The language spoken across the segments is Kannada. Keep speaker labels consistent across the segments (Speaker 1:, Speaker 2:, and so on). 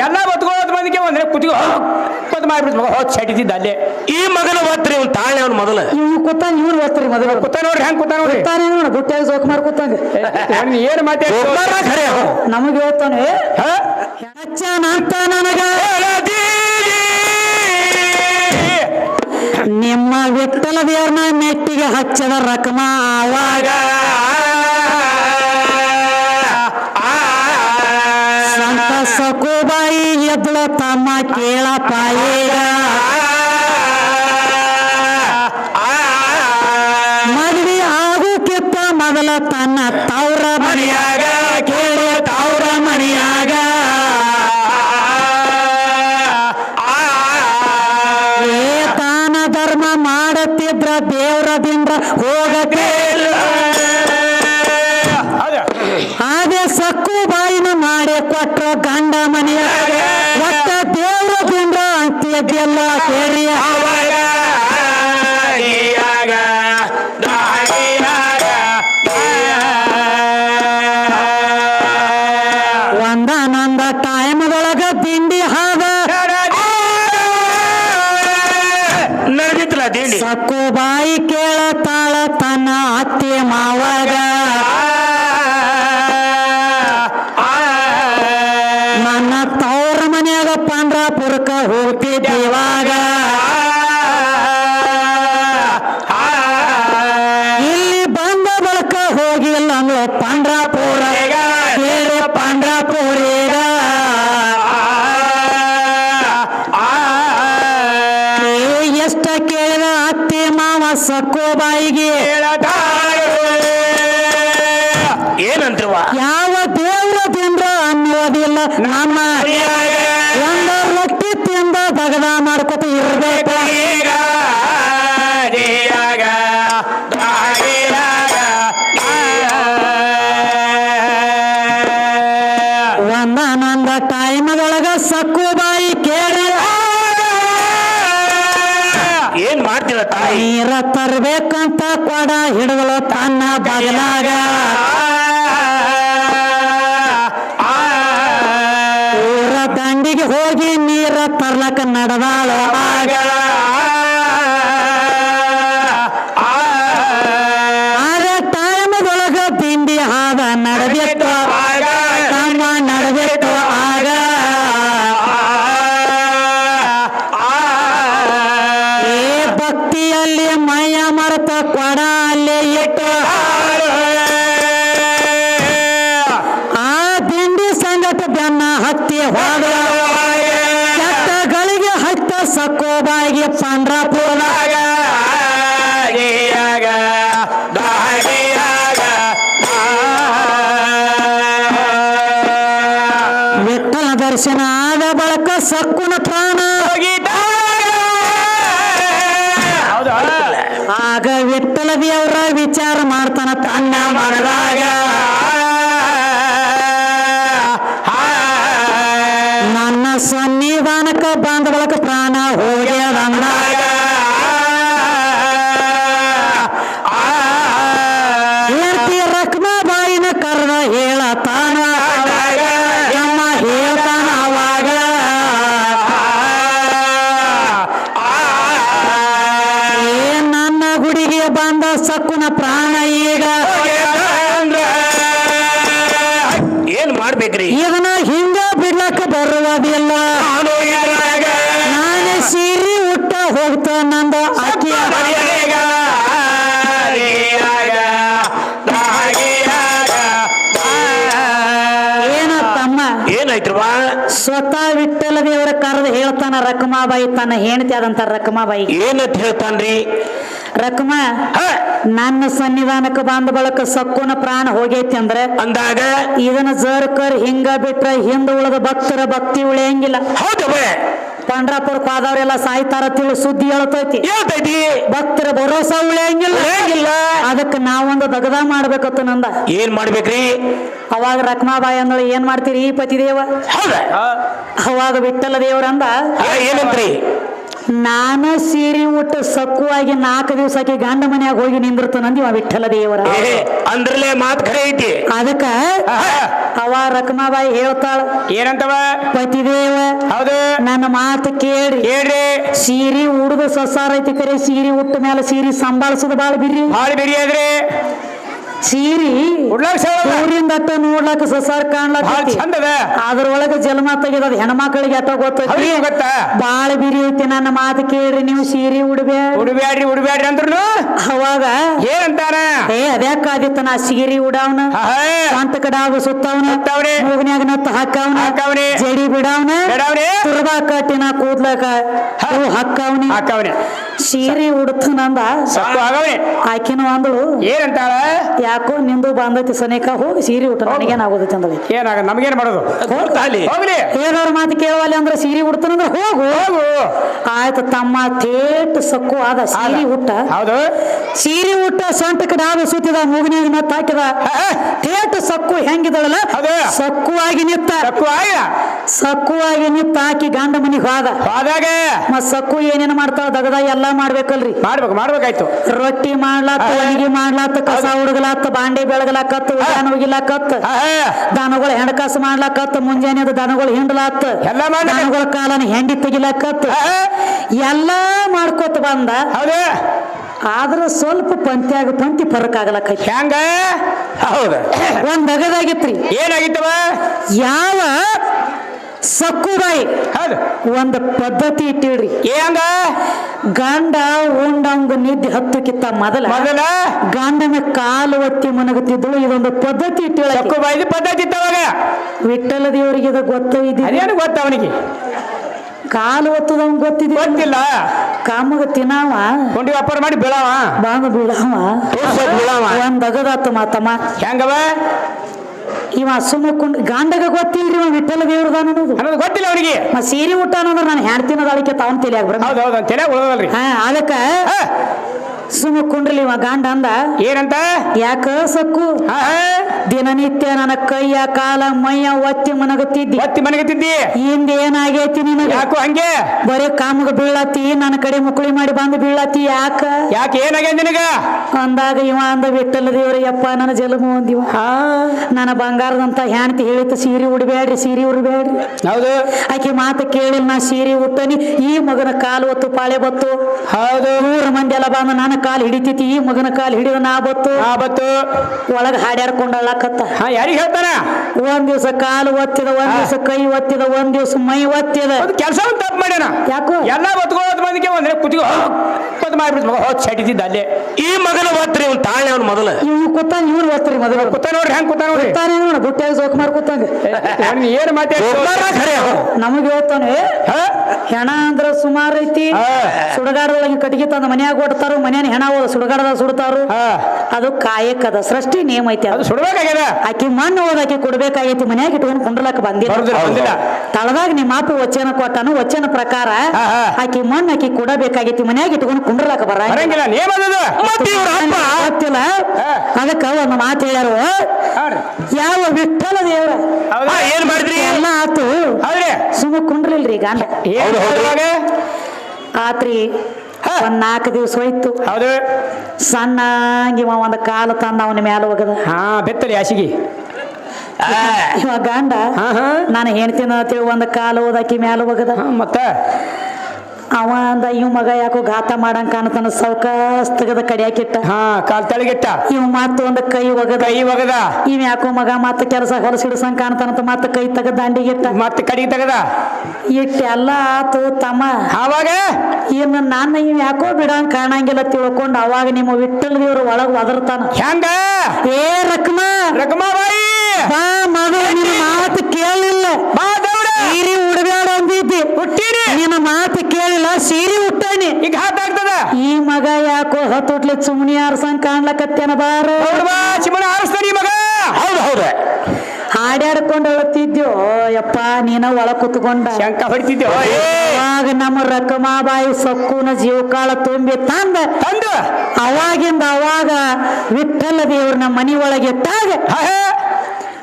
Speaker 1: ಎಲ್ಲ ಒತ್ಕೊಳ್ಳೋದು ಬಂದಿಗೆ ಒಂದ್ರೆ ಕುತ್ತಿಗೆ ಕೊತ್ ಮಾಡ್ಬಿಡ್ತು ಮಗ. ಹೋದ್ ಸೆಟ್ಟಿದ್ದ ಅಲ್ಲೇ.
Speaker 2: ಈ ಮಗನ ಬತ್ರಿ ಅವ್ನು ತಾಳೆ ಅವ್ನ ಮೊದಲ.
Speaker 3: ಇವ್ ಕೂತಾನ ಇವ್ರು ಓದ್ತಾರಿ ಮೊದಲು.
Speaker 1: ಕುತ್ತ ನೋಡ್ರಿ ಹೆಂಗ್ ಕುತ್ತ ನೋಡ್ರಿ?
Speaker 3: ಕೂತಾನೆ ನೋಡ ಬುಟ್ಟಾಗ ಜೋಕ್ ಮಾರ್ ಕೂತಾಂಗ.
Speaker 1: ಏನ್
Speaker 2: ಮಾತೇ ಖರೆ ಅವ.
Speaker 3: ನಮಗೆ ಹೇಳ್ತಾನೆ
Speaker 1: ಹಾ?
Speaker 3: ಅಂತ ನನಗ. ನಿಮ್ಮ ವಿಠಲ ದೇವ್ರನ್ನ ಮೆಟ್ಟಿಗೆ ಹಚ್ಚದ ರಕಮ ಆವಾಗ. ಸಂತ ಎದ್ಲ ತಮ್ಮ ಕೇಳಪ್ಪ ಈಗ ಮದ್ವಿ ಕೆತ್ತ ಮೊದಲ ತನ್ನ ತವ್ರ ಮನೆಯಾಗ, ಕೇಳ ತವ್ರ ಮನೆಯಾಗ. ಏ ತಾನ ಧರ್ಮ ಮಾಡತ್ತಿದ್ರ ದೇವ್ರದಿಂದ ಹೋಗಕ್ಕೆ ಗಂಡ ಮನೆಯಾಗ ಒಟ್ಟ ಅಂತ್ಯದೆಲ್ಲ ಕೇಳಿ ಒಂದಾನೊಂದ ಪಂಡ್ರಾಪುರಕ್ಕ ಹೋಗ್ತಿದ್ದೀವಾಗ ಇಲ್ಲಿ ನೀರ ತರ್ಬೇಕಂತ ಕೊಡ ಹಿಡಿದಳು ತನ್ನ ಬಗಲಾಗ ಊರ ದಂಡಿಗೆ ಹೋಗಿ ನೀರ ತರ್ಲಕ್ಕ ನಡೆದಾಳು ಆಗ. ದರ್ಶನ ಆದ ಬಳಕ ಸಕ್ಕುನ ಪ್ರಾಣ ಆಗ ವಿಠಲವಿ ದೇವರ ಸಕ್ಕುನ ಪ್ರಾಣ ಈಗ
Speaker 2: ಏನ್ ಮಾಡ್ಬೇಕ್ರಿ?
Speaker 3: ಇದನ್ನ ಹಿಂಗ ಬಿಡ್ಲಕ್ಕ ಬರುವುದಿಲ್ಲ ನಾನೇ ಸೀರಿ ಉಟ್ಟ ಹೋಗ್ತಾ ನಂದ
Speaker 2: ಅಕ್ಕಿ
Speaker 3: ಸ್ವತಃ ವಿಠಲ ದೇವರ ಕರೆದು ಹೇಳ್ತಾನ ರಕ್ಮಾಬಾಯಿ ತನ್ನ ಹೆಂಡತಿ ಆದಂತ ರಕ್ಮಾಬಾಯಿ.
Speaker 2: ಏನಂತ ಹೇಳ್ತಾನ್ರಿ?
Speaker 3: ರಕಮ ನನ್ನ ಸನ್ನಿಧಾನಕ್ಕೆ ಬಂದ ಬಳಕ ಸಕ್ಕುನ ಪ್ರಾಣ ಹೋಗೈತಿ ಅಂದ್ರೆ
Speaker 2: ಅಂದಾಗ?
Speaker 3: ಇದನ್ನ ಜರ್ಕರ್ ಹಿಂಗ ಬಿಟ್ರ ಹಿಂದ ಉಳದ ಭಕ್ತರ ಭಕ್ತಿ ಉಳಿಯಂಗಿಲ್ಲ.
Speaker 2: ಹೌದು
Speaker 3: ಪಂಡ್ರಾಪುರ ಹೋದವ್ರೆಲ್ಲ ಸಾಯ್ತಾರ ತಿಳಿ ಸುದ್ದಿ ಹೇಳ್ತೈತಿ.
Speaker 2: ಹೇಳ್ತೈತಿ?
Speaker 3: ಭಕ್ತರ ಭರೋಸಾ ಉಳಿಯಂಗಿಲ್ಲ.
Speaker 2: ಇಲ್ಲ
Speaker 3: ಅದಕ್ಕೆ ನಾವೊಂದು ದಗದ ಮಾಡ್ಬೇಕತ್ತ ನಂದ.
Speaker 2: ಏನ್ ಮಾಡ್ಬೇಕ್ರಿ?
Speaker 3: ಅವಾಗ ರಕ್ಮಾಬಾಯಿ ಅಂದಳು ಏನ್ ಮಾಡ್ತೀರಿ ಈ ಪತಿ ದೇವ ಅವಾಗ ವಿಠಲ ದೇವ್ರಂದ
Speaker 2: ಏನಂತ್ರಿ?
Speaker 3: ನಾನ ಸೀರೆ ಉಟ್ಟು ಸಕ್ಕುವಾಗಿ ನಾಲ್ಕು ದಿವಸಕ್ಕೆ ಗಂಡ ಮನ್ಯಾಗ ಹೋಗಿ ನಿಂದಿರ್ತಾನಂದಿ ಅವ ವಿಠಲ ದೇವರ.
Speaker 2: ಅಂದ್ರಲೇ ಮಾತ್ ಖರೆ ಐತಿ.
Speaker 3: ಅದಕ್ಕ ಅವ ರಕ್ಮಾಬಾಯಿ ಹೇಳ್ತಾಳ
Speaker 1: ಏನಂತವ?
Speaker 3: ಪತಿದೇವ
Speaker 1: ಹೌದು.
Speaker 3: ನನ್ನ ಮಾತು ಕೇಳಿ
Speaker 1: ಹೇಳ್ರಿ
Speaker 3: ಸೀರೆ ಉಡುದು ಸಸಾರ ಐತಿ ಕರೆ ಸೀರೆ ಉಟ್ಟ ಮೇಲೆ ಸೀರೆ ಸಂಭಾಳಿಸೋದು ಬಾಳ ಬಿರಿ
Speaker 1: ಬಾಳ ಬಿರಿ
Speaker 3: ಸೀರಿ
Speaker 1: ಸೇವ
Speaker 3: ಊರಿಂದ ನೋಡ್ಲಕ್ಕ ನೋಡ್ಲಾಕ ಸಸಾರ
Speaker 1: ಭಾಳ
Speaker 3: ಕಾಣ್ಲಾಕ
Speaker 1: ಚಂದದ
Speaker 3: ಅದ್ರೊಳಗ ಜನ್ಮ ತೆಗೆದ ಹೆಣ್ಮಕ್ಳಿಗೆ ಅಟ್ಟ ಗೊತ್ತೈತಿ. ಬಾಳ ಬಿರಿ ಐತಿ ನನ್ನ ಮಾತು ಕೇಳ್ರಿ ನೀವು ಸೀರೆ ಉಡ್ಬೇಡ
Speaker 1: ಉಡ್ಬ್ಯಾಡ್ರಿ ಉಡ್ಬ್ಯಾಡ್ರಿ ಅಂದ್ರು
Speaker 3: ಅವಾಗ?
Speaker 1: ಏನಂತಾರ?
Speaker 3: ಏ ಅದ್ಯಾಕಾದಿತ್ತ ನಾ ಸೀರೆ ಉಡಾವ್ನ?
Speaker 1: ಅಂತ
Speaker 3: ಸ್ವಂತ ಕಡಾವ ಸುತ್ತವನ. ಮೂಗನ್ಯಾಗ ನತ್ತ ಹಾಕವನ. ಜಡಿ ಬಿಡಾವ್ನ. ತುರ್ಬಾ ಕಟ್ಟಿನ ಕೂದ್ಲಕ ಇವು ಹಾಕವನಿ?
Speaker 1: ಹಾಕವನೆ.
Speaker 3: ಸೀರೆ ಉಡ್ತನಂದ ಆಕಿನ ಅಂದಳು
Speaker 1: ಏನಂತಾಳ?
Speaker 3: ಯಾಕೋ ನಿಂದು ಬಂದೈತಿ ಸನೇಕ ಹೋಗಿ ಸೀರೆ ಉಟ್ಟ ನನಗೇನಾಗೋದೈತಿ ಅಂದಳಿ.
Speaker 1: ಏನಾಗ ನಮಗೇನ್ ಮಾಡೋದು?
Speaker 2: ತಾಲಿ
Speaker 1: ಹೋಗ್ಲಿ.
Speaker 3: ಹೇಳೋರ್ ಮಾತು ಕೇಳವಲ್ಲಿ ಅಂದ್ರೆ ಸೀರೆ ಉಡ್ತಾನಂದ್ರ ಹೋಗು.
Speaker 1: ಹೋಗು.
Speaker 3: ಆಯ್ತು ತಮ್ಮ ತೇಟ್ ಸಕ್ಕು ಆದ ಸೀರೆ ಉಟ್ಟ.
Speaker 1: ಹೌದು.
Speaker 3: ಸೀರೆ ಉಟ್ಟ ಸೊಂಟಕ್ಕೆ ಡಾಬ ಸುತ್ತಿದ ಮೂಗಿನಾಗ ಮತ್ತೆ ಹಾಕಿದ. ತೇಟ್ ಸಕ್ಕು ಹೆಂಗಿದಳಲ್ಲ?
Speaker 1: ಸಕ್ಕು
Speaker 3: ಆಗಿ ನಿತ್ತ.
Speaker 1: ಸಕ್ಕು ಆಗಿ.
Speaker 3: ಸಕ್ಕುವಾಗಿ ನಿತ್ತ ಹಾಕಿ ಗಂಡ ಮನಿಗೆ ಹೋದ.
Speaker 1: ಹೋದಾಗ.
Speaker 3: ಮತ್ ಸಕ್ಕು ಏನೇನು ಮಾಡ್ತಾಳ ದಗದ ಎಲ್ಲಾ ಮಾಡ್ಬೇಕಲ್ರಿ?
Speaker 1: ಮಾಡ್ಬೇಕು ಮಾಡ್ಬೇಕಾಯ್ತು.
Speaker 3: ರೊಟ್ಟಿ ಮಾಡ್ಲಾತ್ ಅಡಿಗೆ ಮಾಡ್ಲಾತ್ ಕಸ ಹುಡುಗಲಾತ್ ಬಾಂಡೆ ಬೆಳಗಲಾಕತ್ ಉದ್ಯಾನ
Speaker 1: ಹೋಗಿಲಾಕತ್
Speaker 3: ದಾನಗಳು ಹೆಣಕಾಸು ಮಾಡ್ಲಾಕತ್ ಮುಂಜಾನೆ ದನಗಳು
Speaker 1: ಹಿಂಡ್ಲಾತ್
Speaker 3: ದನಗಳ ಕಾಲನ ಹೆಂಡಿ
Speaker 1: ತೆಗಿಲಾಕತ್.
Speaker 3: ಎಲ್ಲಾ ಮಾಡ್ಕೋತ ಬಂದ. ಆದ್ರ ಸ್ವಲ್ಪ ಪಂತ್ಯಾಗ ಪಂತಿ ಫರಕ್ ಆಗಲಕ್ಕ
Speaker 1: ಹೆಂಗ? ಹೌದು.
Speaker 3: ಒಂದ್ ಅಗದಾಗಿತ್ರಿ.
Speaker 1: ಏನಾಗಿತ್ತವ?
Speaker 3: ಯಾವ ಸಕ್ಕುಬಾಯಿ
Speaker 1: ಒಂದು
Speaker 3: ಒಂದ್ ಪದ್ಧತಿ ಇಟ್ಟಿಡ್ರಿ.
Speaker 1: ಹೆಂಗ?
Speaker 3: ಗಂಡ ಉಂಡಂಗ ನಿದ್ದೆ ಹತ್ತಕ್ಕಿತ್ತ ಮೊದಲ
Speaker 1: ಮೊದಲ?
Speaker 3: ಗಂಡನ ಕಾಲು ಒತ್ತಿ ಮನಗುತ್ತಿದ್ದಳು ಇದೊಂದು ಪದ್ಧತಿ ಇಟ್ಟಿಳ
Speaker 1: ಸಕ್ಕು ಬಾಯ್ದು ಪದ್ಧತಿ ಇತ್ತವಾಗ
Speaker 3: ವಿಠಲ ದೇವರಿಗೆ ಇದು ಗೊತ್ತೈತಿ
Speaker 1: ಅದೇನು ಗೊತ್ತ ಅವನಿಗೆ?
Speaker 3: ಕಾಲು ಒತ್ತದವ್ ಗೊತ್ತಿದೆ.
Speaker 1: ಗೊತ್ತಿಲ್ಲ.
Speaker 3: ಕಾಮಗ ತಿನ್ನಾವ
Speaker 1: ಕೊಂಡಿ ವ್ಯಾಪಾರ ಮಾಡಿ ಬೀಳವ.
Speaker 3: ಬಾಂಗ ಬೀಳಾವ. ಒಂದ್ ಅಗದಾತ ಮಾತಮ್ಮ.
Speaker 1: ಹೆಂಗವ?
Speaker 3: ಇವ ಸುಮ್ಮಕೊಂಡ್ ಗಂಡಗ ಗೊತ್ತಿಲ್ರಿ ಇವ ವಿಠಲ ದೇವ್ರದಾನ ಅನ್ನೋದು.
Speaker 1: ಅನ್ನೋದು ಗೊತ್ತಿಲ್ಲ ಅವನಿಗೆ.
Speaker 3: ಮ ಸೀರೆ ಊಟ ಅನ್ನೋದ್ರ ನಾನು ಹೆಣ್ತಿನ ಅದಕ್ಕೆ ತಾವಂತಿಲ್ಲ
Speaker 1: ಹೌದು ಹೌದು ತಲೆ ಉಳದಲ್ರಿ
Speaker 3: ಹಾ ಅದಕ್ಕ ಸುಮ್ಮ ಕುಂಡ್ರಲಿ ಇವ ಗಂಡ ಅಂದ.
Speaker 1: ಏನಂತ?
Speaker 3: ಯಾಕ ಸಕ್ಕು. ದಿನನಿತ್ಯ ನನ್ನ ಕೈಯ ಕಾಲ ಮೈಯ ಒತ್ತಿ ಮನಗುತ್ತಿದ್ದಿ.
Speaker 1: ಒತ್ತಿ ಮನಗುತ್ತಿದ್ದಿ?
Speaker 3: ಹಿಂದೆ ಏನಾಗೈತಿ ನಿನಗೆ?
Speaker 1: ಯಾಕೋ ಹಂಗೆ?
Speaker 3: ಬರೀ ಕಾಮಗ ಬೀಳತಿ ನನ್ನ ಕಡೆ ಮುಕುಳಿ ಮಾಡಿ ಬಂದು ಬೀಳತಿ ಯಾಕ?
Speaker 1: ಯಾಕೆ ಏನಾಗ್ಯ ನಿನಗ?
Speaker 3: ಅಂದಾಗ ಇವ ಅಂದ ಬಿಟ್ಟಲ್ಲ ದೇವ್ರ ಯಪ್ಪ ನನ್ನ ಜಲಮ ಒಂದಿವ ನನ್ನ ಬಂಗಾರದಂತ ಹೆಣ್ತಿ ಹೇಳಿತ್ತು ಸೀರೆ ಉಡ್ಬೇಡ್ರಿ ಸೀರೆ ಉಡ್ಬೇಡ್ರಿ.
Speaker 1: ಹೌದು.
Speaker 3: ಆಕೆ ಮಾತು ಕೇಳಿಲ್ಲ ನಾ ಸೀರೆ ಉಟ್ಟನಿ ಈ ಮಗನ ಕಾಲು ಒತ್ತು ಪಾಳೆ ಬತ್ತು.
Speaker 1: ಹೌದು.
Speaker 3: ನೂರು ಮಂದಿ ಎಲ್ಲ ಬಂದು ನನ್ನ ಕಾಲು ಹಿಡಿತೈತಿ ಈ ಮಗನ ಕಾಲು ಹಿಡಿದ ನಾ ಬತ್ತು.
Speaker 1: ನಾ ಬತ್ತು.
Speaker 3: ಒಳಗ ಹಾಡ್ಯಾಡ್ಕೊಂಡ್ ಅಳ್ಳಾಕತ್ತ
Speaker 1: ಹಾ ಯಾರಿಗೆ ಹೇಳ್ತಾನ?
Speaker 3: ಒಂದ್ ದಿವಸ ಕಾಲು ಒತ್ತಿದ ಒಂದ್ ದಿವ್ಸ ಕೈ ಒತ್ತಿದ ಒಂದ್ ದಿವಸ ಮೈ ಒತ್ತಿದ.
Speaker 1: ಕೆಲಸ ತಪ್ಪು ಮಾಡ್ಯಾನ.
Speaker 3: ಯಾಕೋ?
Speaker 1: ಎಲ್ಲ ಒತ್ಕೊಳ್ಳೋದು ಮಂದಿಗೆ ಒಂದ್ರೆ ಕುತ್ತಿಗೆ ಹೊತ್ತು ಮಾಡಿಬಿಡ್ತು ಮಗ ಹೋದ್ ಚಟಿತಿದ್ದ ಅಲ್ಲೇ.
Speaker 2: ಈ ಮಗನ ಒತ್ರಿ ಅವ್ನು ತಾಳೆ ಅವ್ನು ಮೊದಲು.
Speaker 3: ಇವ್ ಕೂತಾನ ಇವ್ರು ಒತ್ತರಿ ಮೊದಲು.
Speaker 1: ಕೂತ ನೋಡ್ರಿ ಹೆಂಗ್ ಕೂತ ನೋಡ್ರಿ?
Speaker 3: ಕೂತಾನೆ ನೋಡ ಬುಟ್ಟ್ಯಾಗ ಸೋಕ್ ಮಾರ್ ಕೂತಾಂಗ
Speaker 1: ಏನ್
Speaker 2: ಒಬ್ಬರ ಖರೆ ಅವ.
Speaker 1: ಮಾತಾಡ್ತಾರೆ
Speaker 3: ನಮಗ್ ಹೇಳ್ತಾನೆ ಹೆಣ ಅಂದ್ರ ಸುಮಾರು ಐತಿ.
Speaker 1: ಹಾ.
Speaker 3: ಸುಡಗಾಡದೊಳಗೆ ಕಟ್ಟಿಗೆ ತಂದ ಮನ್ಯಾಗ ಓಡ್ತಾರು ಮನ್ಯಾನ ಹೆಣ ಹೋದ ಸುಡಗಾಡದಾಗ ಸುಡ್ತಾರು.
Speaker 1: ಹಾ.
Speaker 3: ಅದು ಕಾಯಕದ ಸೃಷ್ಟಿ ನೇಮ ಐತಿ
Speaker 1: ಅದು.
Speaker 3: ಅದು
Speaker 1: ಸುಡ್ಬೇಕಾಗ್ಯದ?
Speaker 3: ಆಕಿ ಮಣ್ಣು ಹೋದ ಆಕಿ ಕೊಡ್ಬೇಕಾಗೈತಿ ಮನ್ಯಾಗ ಇಟ್ಕೊಂಡು ಕುಂಡ್ಲಕ್ ಬಂದಿಲ್ಲ.
Speaker 1: ಬರುದಿಲ್ಲ, ಬಂದಿಲ್ಲ.
Speaker 3: ತಳದಾಗ ನಿಮ್ಮ ಅಪ್ಪ ವಚನ ಕೊಟ್ಟನು ವಚನ ಪ್ರಕಾರ
Speaker 1: ಹಾ, ಹಾ.
Speaker 3: ಆಕಿ ಮಣ್ಣು ಆಕಿ ಕೊಡಬೇಕಾಗೈತಿ ಮನ್ಯಾಗ ಇಟ್ಕೊಂಡು ಕುಂಡ್ರಲಕ್ಕ ಬರ?
Speaker 1: ಬರಂಗಿಲ್ಲ ನೇಮ ಅದದು
Speaker 2: ಮತ್ತೆ ಇವ್ರ ಅಪ್ಪ?
Speaker 3: ಗೊತ್ತಿಲ್ಲ. ಅದಕ್ಕ ಒಂದು ಮಾತು ಹೇಳ್ಯಾರು. ಯಾವ ವಿಠಲ ದೇವ್ರ?
Speaker 1: ಹೌದಾ?
Speaker 2: ಏನ್ ಮಾಡಿದ್ರಿ?
Speaker 3: ಎಲ್ಲ ಆತು.
Speaker 1: ಹೌದ್ರಿ.
Speaker 3: ಸುಮ್ಮ ಕುಂಡ್ರಿಲ್ರಿ ಗಂಡ
Speaker 1: ಏನ್?
Speaker 3: ಆತ್ರಿ. ಒಂದ್ ನಾಲ್ಕು ದಿವಸ ಹೋಯ್ತು.
Speaker 1: ಹೌದು.
Speaker 3: ಸಣ್ಣಂಗ ಇವ ಒಂದ್ ಕಾಲು ತಂದ ಅವನ ಮ್ಯಾಲ ಹೋಗದ
Speaker 1: ಹಾ ಬೆತ್ತಲಿ
Speaker 2: ಹಾಸಿಗೆ.
Speaker 3: ಇವ ಗಂಡ ನಾನು ಹೆಣ್ತಿನ ಅಂತೇಳಿ ಒಂದ್ ಕಾಲು ಓದಾಕಿ ಮ್ಯಾಲ ಹೋಗದ
Speaker 1: ಮತ್ತ?
Speaker 3: ಅವ ಅಂದ ಇವ್ ಮಗ ಯಾಕೋ ಘಾತ ಮಾಡಂಗ್ ಕಾಣತನ ಸೌಕಾಸ್ ತೆಗದ ಕಡಿಯಾಕಿಟ್ಟ
Speaker 1: ಹಾ ಕಾಲ್ ತಳಗಿಟ್ಟ.
Speaker 3: ಇವ್ ಮಾತು ಒಂದ್ ಕೈ ಒಗದ.
Speaker 1: ಕೈ ಒಗದ.
Speaker 3: ಇವ್ ಯಾಕೋ ಮಗ ಮತ್ತ ಕೆಲಸ ಹೊಲಸಿಡ್ಸಂಗ್ ಕಾಣ್ತಾನಂತ ಮತ್ತ ಕೈ ತಗದ ದಂಡಿಗಿಟ್ಟ
Speaker 1: ಮತ್ತೆ ಕಡಿಗೆ ತಗದ.
Speaker 3: ಇಟ್ಟ ಎಲ್ಲ ಆತು ತಮ್ಮ.
Speaker 1: ಅವಾಗ
Speaker 3: ಇನ್ನು ನಾನು ಇವ್ ಯಾಕೋ ಬಿಡಂಗ್ ಕಾಣಂಗಿಲ್ಲ ತಿಳ್ಕೊಂಡು ಅವಾಗ ನಿಮ್ಮ ವಿಠಲ್ ದೇವ್ರ ಒಳಗ್ ಒದರ್ತಾನ.
Speaker 1: ಹೆಂಗ
Speaker 3: ಏ ರಕ್ಮ.
Speaker 1: ರಕಮಾಬಾಯಿ
Speaker 3: ಬಾ ಮಗ ನಿನ್ನ ಮಾತು ಕೇಳಿಲ್ಲ.
Speaker 1: ಬಾ ದೇವ್ರ
Speaker 3: ನಿನ್ನ ಮಾತು ಕೇಳಿಲ್ಲ ಸೀರೆ ಉಟ್ಟಾನಿ.
Speaker 1: ಈಗ ಹಾಕ್ತದ
Speaker 3: ಈ ಮಗ ಯಾಕೋ ಹತ್ತೊಟ್ಲಿ ಸುಮ್ಮನೆ ಆರ್ಸಂಗ್ ಕಾಣ್ಲಕತ್ತೇನ ಬಾರ?
Speaker 1: ಚಿಮನ ಆರಿಸ್ತಾನೆ ಮಗ.
Speaker 2: ಹೌದು ಹೌದು.
Speaker 3: ಹಾಡ್ಯಾಡ್ಕೊಂಡು ಅಳತಿದ್ಯೋ ಯಪ್ಪ ನೀನ ಒಳ ಕುತ್ಕೊಂಡ.
Speaker 1: ಶಂಕ ಹೊಡಿತಿದ್ದೆವು
Speaker 3: ಅವಾಗ ನಮ್ಮ ರಕಮಾಬಾಯಿ ಸಕ್ಕುನ ಜೀವಕಾಳ ತುಂಬಿ ತಂದ.
Speaker 1: ತಂದು?
Speaker 3: ಅವಾಗಿಂದ ಅವಾಗ ವಿಠಲ ದೇವ್ರ ನಮ್ಮ ಮನಿ ಒಳಗೆ
Speaker 1: ತಾಗ.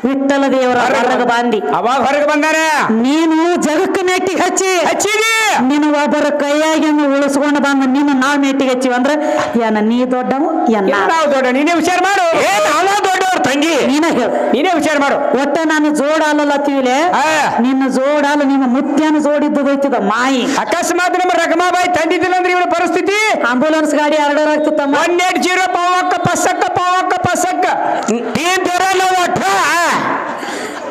Speaker 3: ವಿಠಲ ದೇವರ ಹೊರಗೆ ಬಂದಿ
Speaker 1: ಅವಾಗ ಹೊರಗೆ ಬಂದಾರ
Speaker 3: ನೀನು ಜಗಕ್ಕ ಮೆಟ್ಟಿಗೆ ಹಚ್ಚಿ.
Speaker 1: ಹಚ್ಚಿದಿ.
Speaker 3: ನಿನ್ನ ಒಬ್ಬರ ಕೈಯಾಗಿಂದ ಉಳಿಸ್ಕೊಂಡು ಬಂದ ನಿನ್ನ ನಾವ್ ಮೆಟ್ಟಿಗೆ ಹಚ್ಚಿವಿ ಅಂದ್ರೆ ಏನ ನೀ ದೊಡ್ಡವು ಏನ್?
Speaker 1: ನಾವು ದೊಡ್ಡ ನೀನೇ ವಿಚಾರ ಮಾಡು.
Speaker 2: ಏ ನಾವ ದೊಡ್ಡವ್ರ ತಂಗಿ.
Speaker 3: ನೀನ ಹೇಳು.
Speaker 1: ನೀನೇ ವಿಚಾರ ಮಾಡು.
Speaker 3: ಒಟ್ಟ ನಾನು ಜೋಡ
Speaker 1: ತಿವಿಲೆ.
Speaker 3: ನಿನ್ನ ಜೋಡ ಅಲ್ಲ ನಿಮ್ಮ ಮುತ್ಯನ ಜೋಡಿದ್ದದೈತಿದ ಮಾಯಿ.
Speaker 1: ಅಕಸ್ಮಾತ್ ನಮ್ಮ ರಕಮಾಬಾಯಿ ತಂದಿದ್ದಿಲ್ಲ ಅಂದ್ರೆ ಇವಳ ಪರಿಸ್ಥಿತಿ?
Speaker 3: ಆಂಬುಲೆನ್ಸ್ ಗಾಡಿ ಆರ್ಡರ್ ಆಗ್ತಿತ್ತಮ್ಮ.
Speaker 1: ಒನ್ ಏಟ್ ಜೀರೋ ಪಾವಕ್ಕ ಪಸಕ್ಕ ಪಾವಕ್ಕ ಪಸಕ್ಕ
Speaker 2: ನೀನ್ ಬರಲ್ಲ ಒಟ್ಟ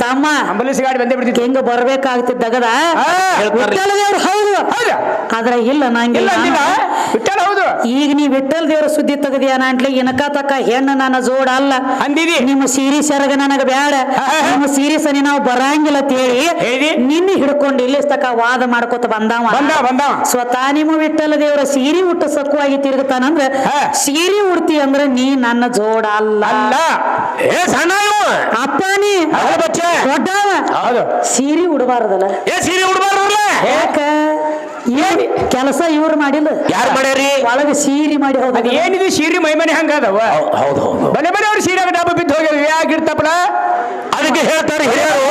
Speaker 3: ತಮ್ಮ
Speaker 1: ಅಂಬುಲೆನ್ಸ್ ಗಾಡಿ ಬಂದೇ ಬಿಡ್ತಿತ್ತು.
Speaker 3: ಹೆಂಗ ಬರ್ಬೇಕಾಗ್ತಿದ್ದಗದ? ದೇವ್ರು ಹೌದು. ಆದ್ರ ಇಲ್ಲ ನಂಗೆ
Speaker 1: ಹೌದು.
Speaker 3: ಈಗ ನೀ ವಿಠಲ್ ದೇವ್ರ ಸುದ್ದಿ ತೆಗದಿಯಾ ನಾಂಟ್ಲಿ? ಇನಕ ತಕ್ಕ ಹೆಣ್ಣು ನನ್ನ ಜೋಡ ಅಲ್ಲ.
Speaker 1: ಅಂದಿದಿ.
Speaker 3: ನಿಮ್ಮ ಸೀರಿ ಸೆರಗ ನನಗ ಬ್ಯಾಡ. ನಿಮ್ಮ ಸೀರಿ ಸನಿ ನಾವು ಬರಂಗಿಲ್ಲ
Speaker 1: ತೇಳಿ?
Speaker 3: ನಿನ್ನ ಹಿಡ್ಕೊಂಡು ಇಲ್ಲಿ ತಕ್ಕ ವಾದ ಮಾಡ್ಕೊತ ಬಂದಾವ. ಸ್ವತಃ ನಿಮ್ಮ ವಿಠ್ಠಲ ದೇವ್ರ ಸೀರಿ ಹುಟ್ಟ ಸಕ್ಕವಾಗಿ ತಿರುಗುತ್ತಾನಂದ್ರ ಸೀರಿ ಉಡ್ತಿ ಅಂದ್ರ ನೀ ನನ್ನ ಜೋಡ ಅಲ್ಲ. ಅಪ್ಪ ನೀ.
Speaker 2: ಬಚ್ಚ.
Speaker 3: ದೊಡ್ಡವ
Speaker 1: ಹೌದು.
Speaker 3: ಸೀರೆ ಉಡಬಾರ್ದಲ್ಲ
Speaker 2: ಏ ಸೀರೆ ಉಡಬಾರ್ದಲ್ಲ
Speaker 3: ಯಾಕ? ಏನ್ ಕೆಲಸ ಇವ್ರು ಮಾಡಿಲ್ಲ.
Speaker 2: ಯಾರು ಮಾಡ್ಯಾರಿ?
Speaker 3: ಒಳಗೆ ಸೀರೆ ಮಾಡಿ ಹೋದ
Speaker 1: ಏನಿದೆ? ಸೀರೆ ಮೈಮನೆ ಹಂಗದವ
Speaker 2: ಹೌದು ಹೌದು
Speaker 1: ಬಲೆ ಬಲೆ ಅವ್ರು ಸೀರೆ ಡಬ್ಬ ಬಿದ್ದು ಹೋಗ್ಯಾವ ಯಾಕಿರ್ತಪ್ಪಳ
Speaker 2: ಅದಕ್ಕೆ ಹೇಳ್ತಾರೆ ಹಿರಿಯರು.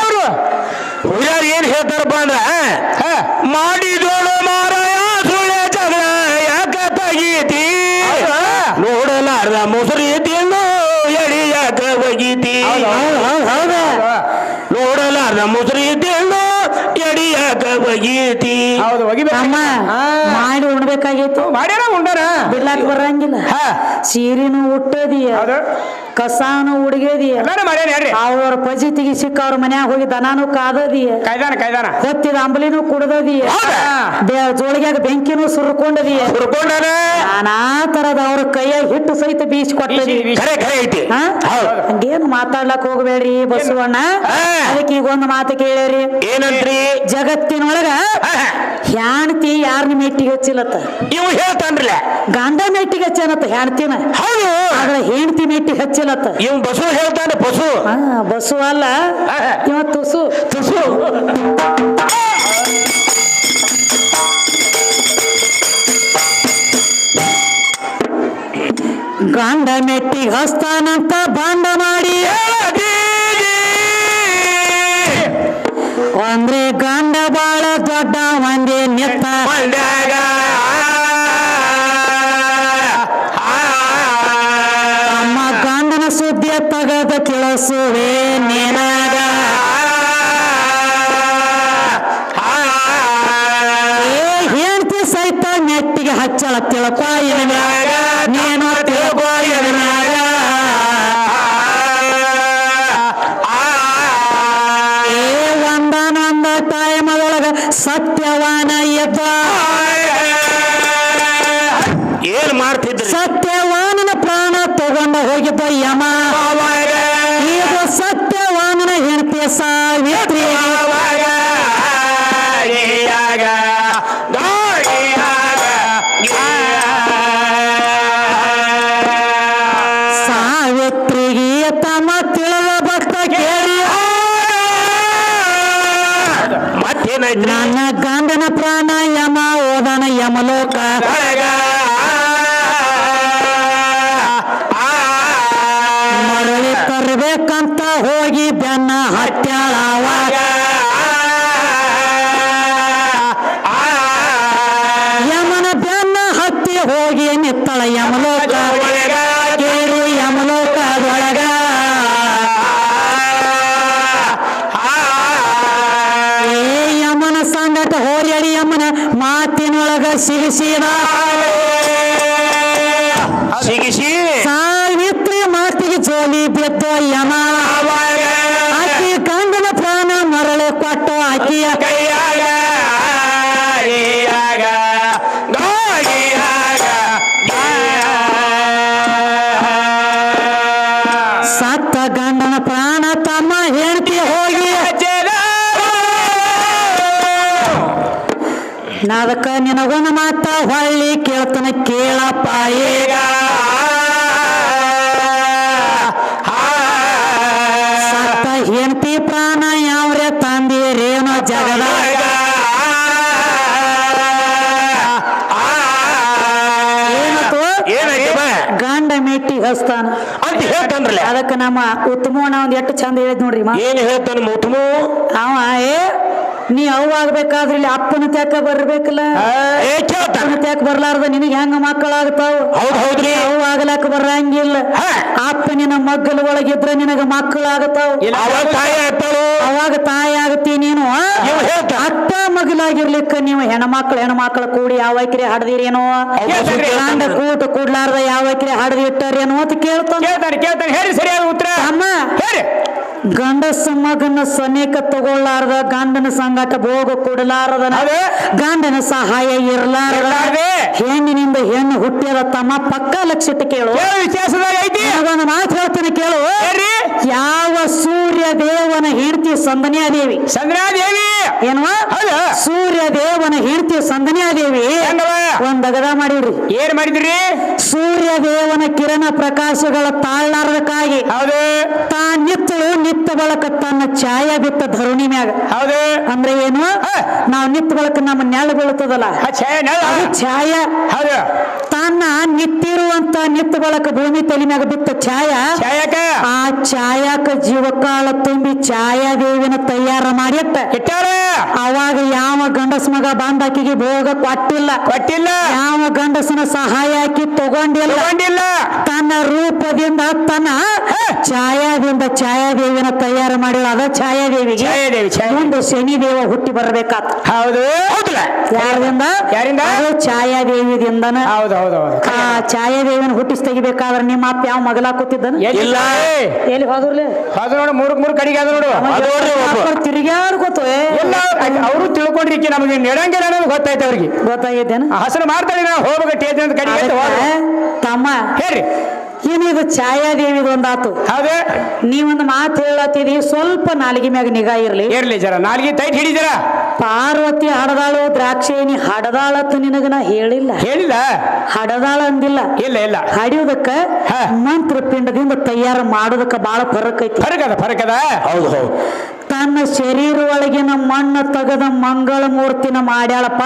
Speaker 1: ಅವರು.
Speaker 2: ಹಿರಿಯರು ಏನ್ ಹೇಳ್ತಾರಪ್ಪ ಅಂದ್ರ ಮಾಡಿದೋಳು ಮಾರಾಯ ಸುಳ್ಳೆ ಜಗಳ ಯಾಕ ತಗೀತಿ? ನೋಡಲಾರ್ದ ಮೊಸರು ತಿನ್ನು ಎಡಿ ಯಾಕ ಒಗೀತಿ ನೋಡಲಾರ್ದ ಮೊಸರಿ ತಿನ್ನು ಎಡಿ ಯಾಕ ಒಗೀತಿ
Speaker 1: ಹೌದು ಒಗಿಬೇಕು
Speaker 3: ಅಮ್ಮ ಮಾಡಿ ಉಣ್ಬೇಕಾಗೈತಿ.
Speaker 1: ಮಾಡ್ಯಾರ ಉಂಡಾರ?
Speaker 3: ಬಿಡ್ಲಾಕ್ ಬರಂಗಿಲ್ಲ.
Speaker 1: ಹಾ.
Speaker 3: ಸೀರೆನು ಉಟ್ಟದಿಯ.
Speaker 1: ಹೌದು.
Speaker 3: ಕಸಾನು ಉಡುಗೆದಿಯ.
Speaker 1: ಎಲ್ಲಾರು ಮಾಡ್ಯಾರ ಹೇಳ್ರಿ.
Speaker 3: ಅವ್ರ ಪಜಿತಿಗೆ ಸಿಕ್ಕ ಅವ್ರ ಮನ್ಯಾಗ ಹೋಗಿ ದನಾನು ಕಾದದಿಯ.
Speaker 1: ಕಾಯ್ದಾನ ಕಾಯ್ದಾನ
Speaker 3: ಹೊತ್ತಿದ ಅಂಬಲಿನೂ? ಬೆ- ಜೋಳಿಗ್ಯಾಗ ಬೆಂಕಿನೂ
Speaker 2: ಹುರ್ಕೊಂಡಾನ
Speaker 3: ನಾನಾ ತರದ ಅವ್ರ ಕೈಯಾಗ ಹಿಟ್ಟು ಸಹಿತ ಬೀಚ್ ಕೊಟ್ಟದಿ.
Speaker 2: ಹೌದು.
Speaker 3: ಹಂಗೇನು ಮಾತಾಡ್ಲಕ್ ಹೋಗ್ಬೇಡ್ರಿ ಬಸವಣ್ಣ. ಅದಕ್ಕೆ ಈಗ ಒಂದು ಮಾತು ಕೇಳ್ರಿ
Speaker 2: ಏನಂತ್ರಿ?
Speaker 3: ಜಗತ್ತಿನೊಳಗ
Speaker 2: ಹ್ಯಾಣತಿ ಹಾ.
Speaker 3: ಹ್ಯಾಣ್ತಿ ಯಾರನ್ನ ಮೆಟ್ಟಿಗೆ ಹಚ್ಚಿಲತ್ತ?
Speaker 2: ನೀವು ಹೇಳ್ತಾನ್ರಲ್ಲ.
Speaker 3: ಗಂಡ ಮೆಟ್ಟಿಗೆ ಹಚ್ಚನತ್ತ ಹೆಣ್ತಿನ
Speaker 2: ಹೌದು.
Speaker 3: ಆದ್ರೆ ಹೆಂಡತಿ ಮೆಟ್ಟಿಗೆ ಹಚ್ಚಿಲತ್ತ
Speaker 2: ಇವ್ ಬಸು ಹೇಳ್ತಾನೆ ಬಸು
Speaker 3: ಬಸು ಅಲ್ಲ. ಇವ ತುಸು.
Speaker 2: ತುಸು.
Speaker 3: ಗಂಡ ಮೆಟ್ಟಿ ಹಸ್ತಾನಂತ ಬಾಂಡ ಮಾಡಿ. ಅಂದ್ರೆ ಗಂಡ ಬಾಳ ದೊಡ್ಡ ಮಂದಿ ನಿತ್ತ. ತಿಳಿಸುವೆ ನಿನಗ ಏ ಹೆಂಡತಿ ಸಹಿತ ನೆಟ್ಟಿಗೆ ಹಚ್ಚಳ ತಿಳ್ಕೊ ಇನ್ಮ್ಯಾಗ ನೀನು ತಿಳ್ಕೊ ಏ ಒಂದನೊಂದ ಟೈಮದೊಳಗ ಸತ್ಯವಾನ ಎದ್ದ
Speaker 2: ಏನ್ ಮಾಡ್ತಿದ್ರು?
Speaker 3: ಸತ್ಯವಾನನ ಪ್ರಾಣ ತಗೊಂಡ ಹೋಗಿದ್ದ ಯಮ. ಸಾವಿತ್ರಿ ಸಾವಿತ್ರಿಗೆ ತಮ್ಮ ತಿಳಿದ ಭಕ್ತ ಕೇಳಿ ನನ್ನ ಗಂಡನ ಪ್ರಾಣ ಯಮ ಓದನ ಯಮಲೋಕ. ಮರಳಿ ತರಬೇಕಂತ ಹೋಗಿ ಬೆನ್ನ ಸಂಗಟ ಹೋರ್ಯಡಿ ಯಮನ ಮಾತಿನೊಳಗ ಸಿಗಿಸಿದ ಅದಕ್ಕೆ ನಮ್ಮ ಉತ್ತಮ ಒಂದ್ ಎಷ್ಟು ಚಂದ ಹೇಳಿದ್ ನೋಡ್ರಿ
Speaker 2: ಏನ್ ಹೇಳ್ತಾನ ಉತ್ತಮ?
Speaker 3: ಅವ ಏ ನೀ ಅವಾಗ್ಬೇಕಾದ್ರೆ ಇಲ್ಲಿ ಅಪ್ಪನ ತ್ಯಾಕ ಬರ್ಬೇಕಲ್ಲ? ಅಪ್ಪನ ತ್ಯಾಕ ಬರ್ಲಾರ್ದ ನಿನಗೆ ಹೆಂಗ ಮಕ್ಕಳಾಗ್ತಾವ?
Speaker 2: ಅವು ಹೌದ್ರಿ
Speaker 3: ಅವ್ ಆಗ್ಲಾಕ ಬರಂಗಿಲ್ಲ. ಅಪ್ಪ ನಿನ್ನ ಮಗ್ಗಲ ಒಳಗಿದ್ರ ನಿನಗ ಮಕ್ಕಳಾಗತಾವ. ಅವಾಗ ತಾಯಿ ಆಗತಿ ನೀನು. ಅಪ್ಪ ಮಗಲಾಗಿರ್ಲಿಕ್ಕ ನೀವು ಹೆಣ್ಮಕ್ಳು ಹೆಣ್ಮಕ್ಳು ಕೂಡಿ ಯಾವ ಐಕ್ರಿ ಹಡ್ದಿರೇನೋ. ಗಂಡ ಕೂಟ ಕೂಡ್ಲಾರ್ದ ಯಾವ ಐಕ್ರಿ ಹಡ್ದಿ ಇಟ್ಟಾರೇನೋ ಅಂತ ಕೇಳ್ತಾರೆ
Speaker 1: ಕೇಳ್ತಾನೆ ಕೇಳ್ತಾನೆ. ಹೇಳಿ ಸರಿಯಾದ ಉತ್ತರ.
Speaker 3: ಅಮ್ಮ.
Speaker 1: ಹೇಳಿ.
Speaker 3: ಗಂಡಸ ಮಗನ ಸನೇಕ ತಗೊಳ್ಳಾರದ ಗಂಡನ ಸಂಗಾಟ ಭೋಗ
Speaker 1: ಕೊಡಲಾರದ.
Speaker 3: ಗಂಡನ ಸಹಾಯ ಇರಲಾರದ. ಹೆಣ್ಣಿನಿಂದ ಹೆಣ್ಣು ಹುಟ್ಟಿದ ತಮ್ಮ ಪಕ್ಕ ಲಕ್ಷಿತ ಕೇಳು. ಒಂದು ಮಾತು ಹೇಳ್ತೀನಿ ಕೇಳು. ಯಾವ ಸೂರ್ಯ ದೇವನ ಹೆಂಡತಿ ಸಂದನ್ಯಾದೇವಿ.
Speaker 1: ದೇವಿ
Speaker 3: ಏನವ
Speaker 1: ಹೌದು.
Speaker 3: ಸೂರ್ಯ ದೇವನ ಹೆಂಡತಿ ಸಂದನ್ಯಾದೇವಿ.
Speaker 1: ದೇವಿ
Speaker 3: ಒಂದ್ ಅಗದ ಮಾಡಿದ್ರಿ
Speaker 1: ಏನ್ ಮಾಡಿದ್ರಿ?
Speaker 3: ಸೂರ್ಯ ದೇವನ ಕಿರಣ ಪ್ರಕಾಶಗಳ ತಾಳ್ಲಾರದಕ್ಕಾಗಿ
Speaker 1: ಹೌದು.
Speaker 3: ತಾ ನಿತ್ತಳು ನಿತ್ತ ಬಳಕ ತನ್ನ ಛಾಯ ಬಿತ್ತ ಧರುಣಿ ಮ್ಯಾಗ.
Speaker 1: ಹೌದೇ.
Speaker 3: ಅಂದ್ರೆ ಏನು? ನಾವು ನಿತ್ತ ಬಳಕ ನಮ್ಮ ನೆಳ ಬೀಳ್ತದಲ್ಲ?
Speaker 1: ಛಾಯ ನೆಲ.
Speaker 3: ಛಾಯ. ತನ್ನ ನಿತ್ತಿರುವಂತ ನಿತ್ತ ಬಳಕ ಭೂಮಿ ತಲೆ ಮ್ಯಾಗ ಬಿತ್ತ ಛಾಯ.
Speaker 1: ಛಾಯಕ.
Speaker 3: ಆ ಛಾಯಾಕ ಜೀವಕಾಳ ತುಂಬಿ ಛಾಯಾದೇವಿನ ತಯಾರ
Speaker 1: ಮಾಡಿತ್ತ
Speaker 3: ಅವಾಗ ಯಾವ ಗಂಡಸ ಮಗ ಬಂದ ಆಕಿಗೆ ಭೋಗ ಕೊಟ್ಟಿಲ್ಲ.
Speaker 1: ಕೊಟ್ಟಿಲ್ಲ.
Speaker 3: ಯಾವ ಗಂಡಸನ ಸಹಾಯ ಆಕಿ ತಗೊಂಡಿಲ್ಲ. ತನ್ನ ರೂಪದಿಂದ ತನ್ನ ಛಾಯಾದಿಂದ ಛಾಯಾದೇವಿನ ತಯಾರು ಮಾಡಿಲ್ಲ ಅದ ಛಾಯಾದೇವಿಗೆ.
Speaker 1: ಛಾಯಾದೇವಿ ಛಾಯ
Speaker 3: ಮುಂದೆ ಶನಿದೇವ ಹುಟ್ಟಿ ಬರಬೇಕಾತ್.
Speaker 1: ಹೌದು
Speaker 2: ಹೌದಲ್ಲ
Speaker 3: ಯಾರಿಂದ?
Speaker 1: ಯಾರಿಂದ?
Speaker 3: ಅದು ಛಾಯಾದೇವಿದಿಂದನ.
Speaker 1: ಹೌದು ಹೌದು ಹೌದು.
Speaker 3: ಆ ಛಾಯಾದೇವಿನ ಹುಟ್ಟಿಸ್ ತೆಗಿಬೇಕಾದ್ರೆ ನಿಮ್ಮ ಅಪ್ಪ ಯಾವ ಮಗಲ ಕೂತಿದ್ದನ?
Speaker 2: ಇಲ್ಲ.
Speaker 3: ಎಲ್ಲಿ ಹೋದ್ರಲೆ
Speaker 1: ಅದು ನೋಡಿ ಮೂರಕ್ ಮೂರು ಕಡೆಗೆ ಅದು ನೋಡು.
Speaker 2: ಅದು ನೋಡ್ರಿ ಒಬ್ಬ.
Speaker 1: ಎಲ್ಲ ಅವರು ತಿಳ್ಕೊಂಡ್ರಿ ನಮಗೆ ನೆಡಂಗಿಲ್ಲ ಅನ್ನೋದು ಗೊತ್ತಾಯ್ತು ಅವ್ರಿಗೆ.
Speaker 3: ಗೊತ್ತಾಗಿದ್ದೇನ?
Speaker 1: ಹಸರು ಮಾಡ್ತಾರೆ ನಾವು ಹೋಗ್ಬೇಕು ಟೇಜ್ ಅಂತ ಕಡೆಗೆ
Speaker 3: ತಮ್ಮ
Speaker 1: ಹೇಳ್ರಿ.
Speaker 3: ಇನ್ನು ಛಾಯಾದೇವಿ ಛಾಯಾದೇವಿದು ಒಂದಾತು?
Speaker 1: ಹೌದು.
Speaker 3: ನೀವೊಂದು ಮಾತು ಹೇಳತ್ತಿದಿ ಸ್ವಲ್ಪ ನಾಲಿಗೆ ಮ್ಯಾಗ ನಿಗಾ ಇರ್ಲಿ.
Speaker 1: ಇರ್ಲಿ ಜರ ನಾಲ್ಗೆ ತೈಟ್ ಹಿಡಿದಿರ
Speaker 3: ಪಾರ್ವತಿ ಹಡದಾಳು ದ್ರಾಕ್ಷೇನಿ ಹಡದಾಳತ್ತು ನಿನಗ ನಾ ಹೇಳಿಲ್ಲ.
Speaker 1: ಹೇಳಿಲ್ಲ.
Speaker 3: ಹಡದಾಳ ಅಂದಿಲ್ಲ.
Speaker 1: ಇಲ್ಲ ಇಲ್ಲ.
Speaker 3: ಹಡಿಯೋದಕ್ಕ
Speaker 1: ಹಾ.
Speaker 3: ಮಂತ್ರ ಪಿಂಡದಿಂದ ತಯಾರು ಮಾಡೋದಕ್ಕ ಬಾಳ ಫರಕ್ ಐತಿ.
Speaker 1: ಫರಕ್ ಅದ ಫರಕ್ ಅದ
Speaker 2: ಹೌದು ಹೌದು.
Speaker 3: ತನ್ನ ಶರೀರ ಒಳಗಿನ ಮಣ್ಣು ತೆಗೆದ ಮಂಗಳ ಮೂರ್ತಿನ ಮಾಡ್ಯಾಳಪ್ಪ.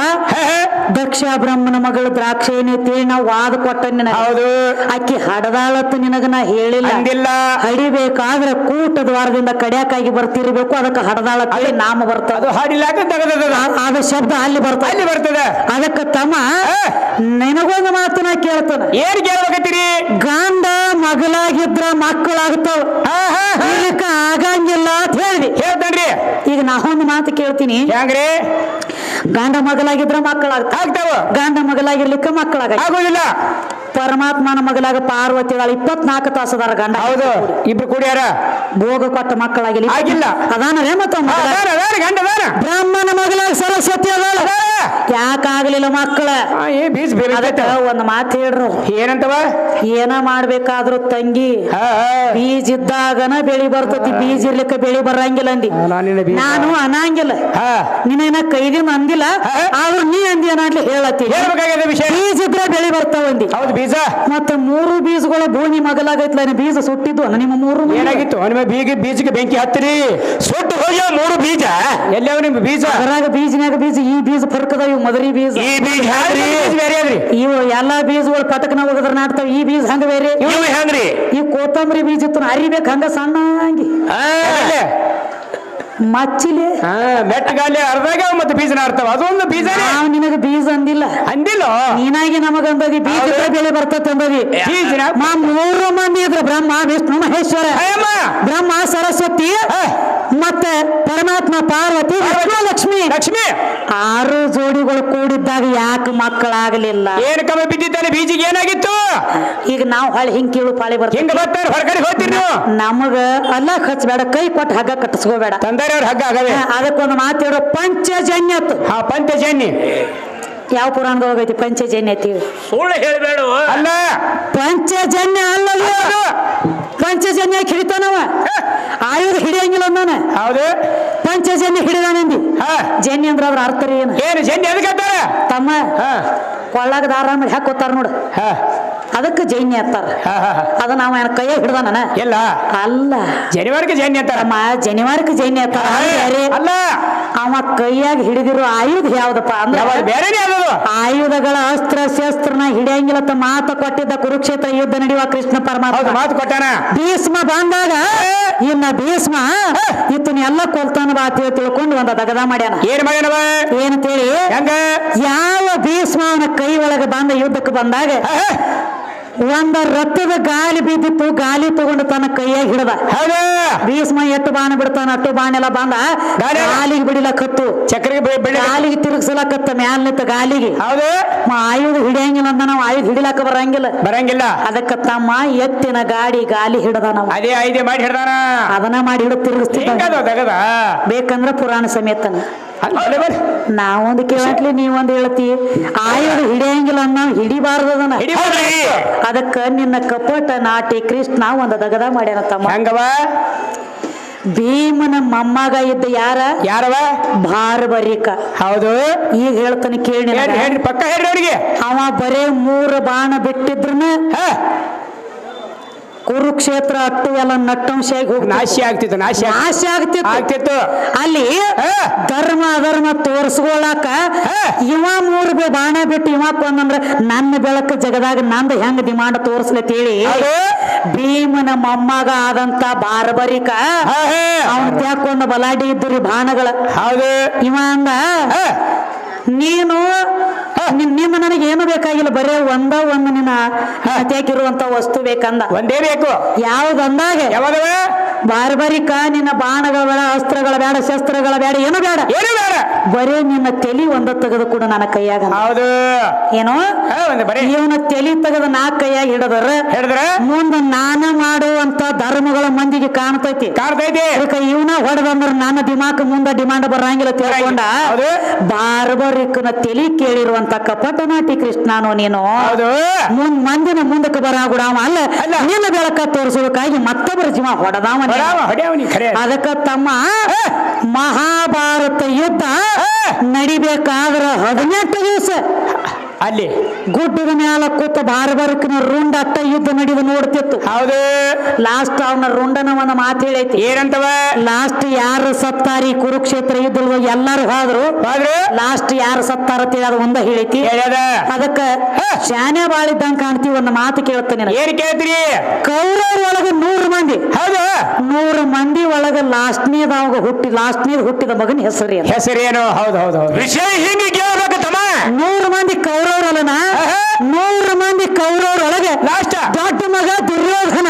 Speaker 3: ದಕ್ಷ ಬ್ರಹ್ಮನ ಮಗಳು ದ್ರಾಕ್ಷೇನಿ ತೀರ್ಣ ವಾದ ಕೊಟ್ಟ ನಿನಗ.
Speaker 1: ಹೌದು.
Speaker 3: ಆಕಿ ಹಡದಾಳತ್ತು ನಿನಗ ನಾ ಹೇಳಿಲ್ಲ. ಹಡಿಬೇಕಾದ್ರೆ ಕೂಟ ದ್ವಾರದಿಂದ ಕಡ್ಯಾಕಾಗಿ ಬರ್ತಿರ್ಬೇಕು ಅದಕ್ಕೆ ಅಲ್ಲಿ ನಾಮ ಬರ್ತದ
Speaker 1: ಅದು
Speaker 3: ಶಬ್ದ ಅಲ್ಲಿ ಬರ್ತದೆ
Speaker 1: ಅಲ್ಲಿ ಬರ್ತದೆ.
Speaker 3: ಅದಕ್ಕೆ ತಮ್ಮ ನಿನಗೊಂದು ಮಾತನ್ನ ಕೇಳ್ತಾನ.
Speaker 1: ಏನ್ ಕೇಳ್ಬೇಕತ್ತೀರಿ?
Speaker 3: ಗಂಡ ಮಗಳಾಗಿದ್ರ ಮಕ್ಕಳಾಗ್ತಾವ
Speaker 1: ಹಾ ಹಾ ಹಾ.
Speaker 3: ಇರ್ಲಿಕ್ಕ ಆಗಂಗಿಲ್ಲ ಅಂತ ಹೇಳಿದಿ
Speaker 1: ಹೇಳ್ತಾನ್ರಿ
Speaker 3: ನಾವೊಂದು ಮಾತು ಕೇಳ್ತೀನಿ.
Speaker 1: ಹೆಂಗ್ರಿ
Speaker 3: ಗಂಡ ಮಗಳಾಗಿದ್ರ ಮಕ್ಕಳಾಗ
Speaker 1: ಆಗ್ತಾವ.
Speaker 3: ಗಂಡ ಮಕ್ಕಳಾಗ
Speaker 1: ಆಗೋದಿಲ್ಲ.
Speaker 3: ಪರಮಾತ್ಮನ ಮಗಳಾಗ ಪಾರ್ವತಿಗಳ ಇಪ್ಪತ್ನಾಲ್ಕು ತಾಸದಾರ ಗಂಡ
Speaker 1: ಹೌದು. ಇಬ್ರು ಕೂಡ್ಯಾರ?
Speaker 3: ಭೋಗ ಕೊಟ್ಟ ಮಕ್ಕಳಾಗಿಲ್ಲ.
Speaker 1: ಆಗಿಲ್ಲ.
Speaker 3: ಅದಾನರೇ ಮತ್ತ
Speaker 1: ಗಂಡ.
Speaker 3: ಬ್ರಾಹ್ಮಣ ಮಗಳಾಗ ಸರಸ್ವತಿ ಅದಾಳ. ಯಾಕಾಗ್ಲಿಲ್ಲ ಮಕ್ಕಳ?
Speaker 1: ಬೀಜ
Speaker 3: ಅದಕ್ಕ ಒಂದ್ ಮಾತು ಹೇಳ್ರು.
Speaker 1: ಏನಂತವ?
Speaker 3: ಏನ ಮಾಡ್ಬೇಕಾದ್ರು ತಂಗಿ. ಬೀಜ ಇದ್ದಾಗನ ಬೆಳಿ ಬರ್ತತಿ ಬೀಜ ಇರ್ಲಿಕ್ಕೆ ಬೆಳಿ ಬರಂಗಿಲ್ಲ ಅಂದಿ. ನಾನು ಅನ್ನಂಗಿಲ್ಲ ನಿನ್ನ ಕೈದಿನ ಅಂದಿಲ್ಲ. ಆದ್ರೂ ನೀ ಅಂದಿ ಅನ್ನಟ್ಲಿ ಹೇಳತ್ತಿ. ಬೀಜ ಇದ್ರೆ ಬೆಳಿ ಬರ್ತಾವ ಅಂದಿ.
Speaker 1: ಹೌದು ಬೀಜ.
Speaker 3: ಮತ್ತ ಮೂರು ಬೀಜಗಳ ಭೂಮಿ ಮಗಲಾಗೈತ್ಲ ಬೀಜ ಸುಟ್ಟಿದ್ದು ನಿಮ್ಮ ಮೂರು?
Speaker 1: ಏನಾಗಿತ್ತು? ನಿಮ್ಮ ಬೀಗ ಬೀಜಕ್ಕೆ ಬೆಂಕಿ ಹತ್ತಿರಿ.
Speaker 2: ಸುಟ್ಟು ಹೋಗ್ಯ ಮೂರು ಬೀಜ.
Speaker 1: ಎಲ್ಲವ ನಿಮ್ ಬೀಜ?
Speaker 3: ಅದ್ರಾಗ ಬೀಜನಾಗ ಬೀಜ ಈ ಬೀಜ ಫರ್ಕದ ಇವು ಮದರಿ ಬೀಜ.
Speaker 2: ಈ ಬೀಜ
Speaker 1: ಬೇರೆ ಅದ್ರಿ.
Speaker 3: ಇವು ಎಲ್ಲಾ ಬೀಜಗಳು ಪಟಕನ ಹೋಗದ್ರ ನಾಡ್ತಾವ ಈ ಬೀಜ ಹಂಗ ಬೇರೆ.
Speaker 2: ಇವು ಹೆಂಗ್ರಿ
Speaker 3: ಈ ಕೋತಂಬರಿ ಬೀಜ ಇತ್ತು ಅರಿಬೇಕು ಹಂಗ ಸಣ್ಣ ಹಂಗಿ
Speaker 1: ಎಲ್ಲೆ?
Speaker 3: ಮಚ್ಚಿಲೆ.
Speaker 1: ಹಾ ಮೆಟ್ಟಗಾಲಿ ಅರ್ಧಾಗ ಮತ್ತೆ ಬೀಜ ಅರ್ಥವ ಅದೊಂದು ಬೀಜ
Speaker 3: ನಾವು ನಿನಗ ಬೀಜ ಅಂದಿಲ್ಲ.
Speaker 1: ಅಂದಿಲ್ಲ?
Speaker 3: ನೀನಾಗಿ ನಮಗ ಅಂದದಿ ಬೀಜ ಬೆಳೆ ಬರ್ತೈತೆ ಅಂದದಿ.
Speaker 1: ಬೀಜನ?
Speaker 3: ಮಾ ಮೂರು ಮಂದಿ ಇದ್ರ ಬ್ರಹ್ಮ ವಿಷ್ಣು ಮಹೇಶ್ವರ. ಬ್ರಹ್ಮ ಸರಸ್ವತಿ. ಮತ್ತೆ ಪರಮಾತ್ಮ ಪಾರ್ವತಿ ಲಕ್ಷ್ಮಿ.
Speaker 1: ಲಕ್ಷ್ಮಿ!
Speaker 3: ಆರು ಜೋಡಿಗಳು ಕೂಡಿದ್ದಾಗ ಯಾಕೆ ಮಕ್ಕಳಾಗಲಿಲ್ಲ?
Speaker 1: ಏನ್ ಕಮ್ಮಿ ಬಿದ್ದಿದ್ದಾನೆ? ಬೀಜಿಗೆ ಏನಾಗಿತ್ತು?
Speaker 3: ಈಗ ನಾವು ಹಳ್ಳಿ ಹಿಂಗ್ ಕೇಳು ಪಾಳಿ
Speaker 1: ಹಿಂಗ
Speaker 3: ಬರ್ತೀವಿ
Speaker 1: ಬರ್ತಾರ ಹೊರಗಡೆ ಹೋಗ್ತೀರಿ
Speaker 3: ನಮಗ ಅಲ್ಲ ಹಚ್ಬೇಡ ಕೈ ಕೊಟ್ಟು ಹಗ್ಗ ಕಟ್ಟಿಸ್ಕೋಬೇಡ.
Speaker 1: ತಂದೆಯವ್ರ ಅವ್ರ ಹಗ್ಗ ಆಗವೆ
Speaker 3: ಅದಕ್ಕೊಂದು ಮಾತು ಹೇಳೋ ಪಂಚಜನ್ಯತ್
Speaker 1: ಹಾ ಪಂಚಜನ್ಯ.
Speaker 3: ಯಾವ ಪುರಾಣದೊಳಗೈತಿ ಪಂಚಜನ್ಯ ಐತಿ
Speaker 2: ಸುಳ್ಳು ಹೇಳಬೇಡ.
Speaker 1: ಅಲ್ಲ.
Speaker 3: ಪಂಚಜನ್ಯ ಅಲ್ಲ ಪಂಚಜನ್ಯ ಹಿಡಿತಾನವ ಆಯುಧ ಹಿಡಿಯಂಗಿಲ್ಲ ನಾನು
Speaker 1: ಹೌದು.
Speaker 3: ಪಂಚಜನ್ಯ ಹಿಡಿದಾನಂದಿ.
Speaker 1: ಹಾ.
Speaker 3: ಜನ್ಯ ಅಂದ್ರ ಅವ್ರ ಅರ್ಥ ರೀ ಏನು
Speaker 1: ಏನು ಜನ್ಯ ಅದಕ್ಕೆ
Speaker 3: ತಮ್ಮ
Speaker 1: ಹಾ.
Speaker 3: ಕೊಳ್ಳಾಗ ದಾರ ಮಾಡಿ ಹಾಕೋತಾರ ನೋಡು.
Speaker 1: ಹಾ.
Speaker 3: ಅದಕ್ಕೆ
Speaker 1: ಜೈನ್ಯ ಅತ್ತಾರ.
Speaker 3: ಅದ ನಾವ ಕೈಯ ಹಿಡ್ದಾನ
Speaker 1: ಎಲ್ಲ
Speaker 3: ಅಲ್ಲ.
Speaker 1: ಜನಿವಾರಕ್ಕೆ ಜೈನ್ಯ
Speaker 3: ಅತ್ತಾರಮ್ಮ ಜನಿವಾರಕ್ಕೆ ಜೈನ್ಯ ಅತ್ತಾರ
Speaker 1: ಅಲ್ಲ.
Speaker 3: ಅವ ಕೈಯಾಗ ಹಿಡಿದಿರೋ ಆಯುಧ ಯಾವ್ದಪ್ಪ ಅಂದ್ರೆ
Speaker 1: ಬೇರೆನೇ
Speaker 3: ಆಯುಧಗಳ ಅಸ್ತ್ರ ಶಸ್ತ್ರನ ಹಿಡಿಯಂಗಿಲ್ಲ ಮಾತು ಮಾತ ಕೊಟ್ಟಿದ್ದ ಕುರುಕ್ಷೇತ್ರ ಯುದ್ಧ ನಡೆಯುವ ಕೃಷ್ಣ ಪರಮಾತ್ಮ.
Speaker 1: ಮಾತು ಕೊಟ್ಟಾನ.
Speaker 3: ಭೀಷ್ಮ ಬಂದಾಗ ಇನ್ನ ಭೀಷ್ಮ ಇತ್ತನ ಎಲ್ಲ ಕೊಲ್ತಾನ ಬಾತಿ ತಿಳ್ಕೊಂಡು ಒಂದ ದಗದ ಮಾಡ್ಯಾನ.
Speaker 1: ಏನ್ ಮಾಡ್ಯಾನವ
Speaker 3: ಏನಂತೇಳಿ
Speaker 1: ಹೆಂಗ?
Speaker 3: ಯಾವ ಭೀಷ್ಮ ಅವನ ಕೈ ಒಳಗೆ ಬಂದ ಯುದ್ಧಕ್ಕೆ ಬಂದಾಗ. ಒಂದ ರಕ್ತದ ಗಾಲಿ ಬಿದ್ದಿತ್ತು ಗಾಲಿ ತಗೊಂಡು ತನ್ನ ಕೈಯಾಗ ಹಿಡದ.
Speaker 1: ಹೌದು.
Speaker 3: ಎಟ್ಟು ಬಾಣ ಬಿಡ್ತಾನ ಅಟ್ಟು ಬಾಣೆಲ್ಲ ಬಂದ
Speaker 1: ಗಾಲಿ?
Speaker 3: ಗಾಲಿಗೆ ಬಿಡಿಲಕತ್ತು
Speaker 1: ಚಕ್ರಿಗೆ
Speaker 3: ಗಾಲಿಗೆ ತಿರುಗಿಸಲಕತ್ತ ಮ್ಯಾಲ ನಿಂತ ಗಾಲಿಗೆ ಆಯುಧ ಹಿಡಿಯಂಗಿಲ್ಲ ಅಂತ ನಾವು ಆಯುಧ ಹಿಡಿಲಕ ಬರಂಗಿಲ್ಲ.
Speaker 1: ಬರಂಗಿಲ್ಲ.
Speaker 3: ಅದಕ್ಕ ತಮ್ಮ ಎತ್ತಿನ ಗಾಡಿ ಗಾಲಿ ಹಿಡದ ನಾವು.
Speaker 1: ಅದೇ ಐದೇ ಮಾಡಿ ಹಿಡ್ದಾನ.
Speaker 3: ಅದನ್ನ ಮಾಡಿ ಹಿಡ ತಿರುಗಿಸ್ತಿದ್ದ. ಬೇಕಂದ್ರೆ ಪುರಾಣ ಸಮೇತನ. ನಾವೊಂದು ಕೇಳಟ್ಲಿ ನೀವೊಂದು ಹೇಳ್ತಿ ಆಯುಧ ಹಿಡಿಯಂಗಿಲ್ಲ ಅನ್ನೋ ಹಿಡಿಬಾರ್ದದನ.
Speaker 1: ಹಿಡಿ
Speaker 3: ಅದಕ್ಕ ನಿನ್ನ ಕಪಟ ನಾಟಿ ಕೃಷ್ಣ ಒಂದು ದಗದ ಮಾಡ್ಯಾನ ತಮ್ಮ.
Speaker 1: ಹೆಂಗವ?
Speaker 3: ಭೀಮನ ಮೊಮ್ಮಗ ಇದ್ದ ಯಾರ?
Speaker 1: ಯಾರವ?
Speaker 3: ಭಾರಬರಿಕ.
Speaker 1: ಹೌದು.
Speaker 3: ಈಗ ಹೇಳ್ತಾನೆ ಕೇಳಿ
Speaker 1: ಪಕ್ಕ ಹೇಳ್ರಿ ಅವ್ರಿಗೆ.
Speaker 3: ಅವ ಬರೇ ಮೂರು ಬಾಣ
Speaker 1: ಬಿಟ್ಟಿದ್ರು
Speaker 3: ಕುರುಕ್ಷೇತ್ರ ಅಟ್ಟು ಎಲ್ಲ ನಟ್ಟಂಶಾಗಿ ಹೋಗಿ
Speaker 1: ನಾಶಿ ಆಗ್ತಿತ್ತು ನಾಶಿ
Speaker 3: ನಾಶಿ ಆಗ್ತಿತ್ತು.
Speaker 1: ಆಗ್ತಿತ್ತು.
Speaker 3: ಅಲ್ಲಿ. ಧರ್ಮ ಅಧರ್ಮ ತೋರ್ಸ್ಕೊಳಕ ಇವ ಮೂರು ಬಾಣ ಬಿಟ್ಟು ಇವ ಒಂದಂದ್ರೆ ನನ್ನ ಬೆಳಕು ಜಗದಾಗ ನಂದು ಹೆಂಗ್ ಡಿಮಾಂಡ್
Speaker 1: ತೋರ್ಸ್ಲತ್ತೇಳಿ.
Speaker 3: ಭೀಮನ ಮೊಮ್ಮಗ ಆದಂತ ಬಾರ್ಬರಿಕ ಅವ್ನ ತ್ಯಾಕೊಂಡ ಬಲಾಡಿ ಇದ್ದುರಿ ಬಾಣಗಳ. ಇವ ಅಂದ. ನೀನು ನಿಮ್ಮ ನಿನ್ನ ನನಗೆ ಏನು ಬೇಕಾಗಿಲ್ಲ? ಬರೇ ಒಂದ ಒಂದು ನಿನ್ನ ತ್ಯಾಕಿರುವಂತ ವಸ್ತು ಬೇಕಂದ.
Speaker 1: ಒಂದೇ ಬೇಕು.
Speaker 3: ಯಾವ್ದಂದಾಗ
Speaker 1: ಯಾವಾಗವ
Speaker 3: ಬಾರ್ಬರಿಕ ನಿನ್ನ ಬಾಣಗಳ ಬೇಡ ಅಸ್ತ್ರಗಳ ಬೇಡ ಶಸ್ತ್ರಗಳ ಬೇಡ ಏನು ಬೇಡ.
Speaker 1: ಏನು ಬೇಡ.
Speaker 3: ಬರೇ ನಿನ್ನ ತಲಿ ಒಂದ ತೆಗೆದು ಕೂಡ ನನ್ನ ಕೈಯಾಗ.
Speaker 1: ಹೌದು.
Speaker 3: ಏನು? ಇವನ ತೆಲಿ ತೆಗೆದು ನಾ ಕೈಯಾಗ ಹಿಡದ್ರ
Speaker 1: ಹಿಡಿದ್ರ?
Speaker 3: ಮುಂದ ನಾನ ಮಾಡುವಂತ ಧರ್ಮಗಳ ಮಂದಿಗೆ ಕಾಣ್ತೈತಿ.
Speaker 1: ಕಾಣ್ತೈತಿ.
Speaker 3: ಅದಕ್ಕೆ ಇವನ ಹೊಡೆದಂದ್ರ ನನ್ನ ದಿಮಾಕ್ ಮುಂದ ಡಿಮಾಂಡ್ ಬರಂಗಿಲ್ಲ ತಿಳ್ಕೊಂಡ. ಬಾರ್ಬರಿಕನ ತಲಿ ಕೇಳಿರುವಂತ ಕಪಟನಾಟಿ ಕೃಷ್ಣನು ನೀನು.
Speaker 1: ಮುಂದಿನ
Speaker 3: ಮುಂದ್ ಮಂದಿನ ಮುಂದಕ್ಕೆ ಬರಾಗುಡಾವ ಅಲ್ಲ
Speaker 1: ಅಲ್ಲ.
Speaker 3: ನಿನ್ನ ಬೆಳಕ ತೋರಿಸೋದಕ್ಕಾಗಿ ಮತ್ತೊಬ್ಬರ ಜೀವ ಹೊಡೆದಾವ.
Speaker 1: ಹೊಡ್ಯಾವ ಹೊಡ್ಯಾವ ಖರೆ.
Speaker 3: ಅದಕ್ಕ ತಮ್ಮ ಮಹಾಭಾರತ ಯುದ್ಧ ನಡಿಬೇಕಾದ್ರ ಹದಿನೆಂಟು ದಿವಸ.
Speaker 1: ಅಲ್ಲಿ
Speaker 3: ಗುಡ್ಡದ ಮ್ಯಾಲ ಕೂತ ಬಾರ್ಬರಕನ ರುಂಡ ಅತ್ತ ಯುದ್ಧ ನಡೆದು ನೋಡ್ತಿತ್ತು.
Speaker 1: ಹೌದು.
Speaker 3: ಲಾಸ್ಟ್ ಅವನ ರುಂಡನ ಒಂದು ಮಾತು ಹೇಳೈತಿ.
Speaker 1: ಏನಂತವ?
Speaker 3: ಲಾಸ್ಟ್ ಯಾರು ಸತ್ತಾರಿ ಕುರುಕ್ಷೇತ್ರ ಯುದ್ಧ ಎಲ್ಲಾರು ಹೋದ್ರು.
Speaker 1: ಹೋದ್ರು.
Speaker 3: ಲಾಸ್ಟ್ ಯಾರು ಸತ್ತಾರ ಅಂತೇಳಿ ಅದು ಒಂದ ಹೇಳೈತಿ. ಅದಕ್ಕ ಶಾನೆ ಬಾಳಿದ್ದಂಗ ಕಾಣ್ತೀವಿ ಒಂದು ಮಾತು ಕೇಳ್ತಾನೆ ನಾನು.
Speaker 1: ಏನ್ ಕೇಳ್ತೀರಿ?
Speaker 3: ಕೌರವ್ರ ಒಳಗ ನೂರು ಮಂದಿ.
Speaker 1: ಹೌದು.
Speaker 3: ನೂರು ಮಂದಿ ಒಳಗ ಅವಾಗ ಹುಟ್ಟಿ ಲಾಸ್ಟ್ನೇದ್ ಹುಟ್ಟಿದ ಮಗನ ಹೆಸರು
Speaker 1: ಹೆಸರೇನು? ಹೌದು ಹೌದು ಹೌದು.
Speaker 2: ವಿಷಯ ಹಿಂಗೆ ಕೇಳ್ಬೇಕು ತಮ್ಮ.
Speaker 3: ನೂರು ಮಂದಿ ಕೌರವ್ರಲ್ಲನ. ನೂರು ಮಂದಿ ಕೌರವರೊಳಗೆ
Speaker 1: ಲಾಸ್ಟ್.
Speaker 3: ದೊಡ್ಡ ಮಗ ದುರ್ಯೋಧನ.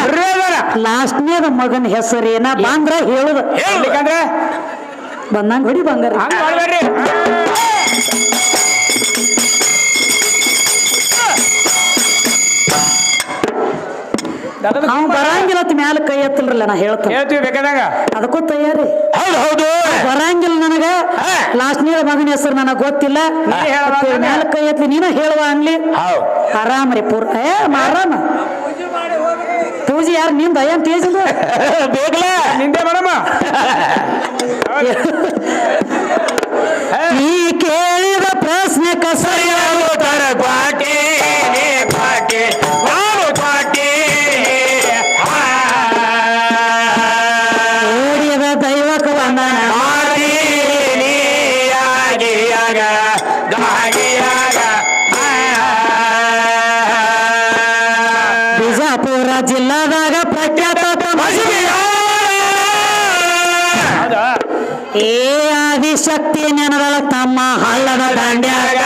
Speaker 3: ಲಾಸ್ಟ್ನೇದ ಮಗನ ಹೆಸರೇನ? ಬಂದ್ರ ಹೇಳುದ. ಬಂದಂಗ ಹೊಡಿ ಬಂಗಾರ. ಅವ್ ಬರಂಗಿಲ್ಲ ಅಂತ ಮ್ಯಾಲ ಕೈ ಎತ್ತಲ್ರಲ್ಲ ನಾ ಹೇಳ್ತಾನೆ.
Speaker 1: ಹೇಳ್ತೀವಿ ಬೇಕಾದಂಗ.
Speaker 3: ಅದಕ್ಕೂ ತಯಾರಿ.
Speaker 2: ಹೌದು ಹೌದು.
Speaker 3: ಬರಂಗಿಲ್ಲ ನನಗ.
Speaker 1: ಲಾಸ್ಟ್
Speaker 3: ನೀರ ಮಗನ ಹೆಸರು ನನಗೆ ಗೊತ್ತಿಲ್ಲ. ಮ್ಯಾಲ ಕೈ ಎತ್ತಲಿ ನೀನ ಹೇಳುವ ಅನ್ಲಿ.
Speaker 2: ಹೌದು.
Speaker 3: ಆರಾಮ್ ರೀ ಪೂರ್. ಏ ಆರಾಮ ಪೂಜೆ ಯಾರು ನಿಂದ? ಏನ್ ತೇಜದ
Speaker 2: ಬೇಕಲ್ಲ?
Speaker 1: ನಿಂದೆ ಮೇಡಮ್ಮ
Speaker 3: ಈ ಕೇಳಿದ ಪ್ರಶ್ನೆ ಕಸ ಏ ಆದಿಶಕ್ತಿ ನೆನದಳ ತಮ್ಮ ಹಳ್ಳದ ದಂಡ್ಯಾಗ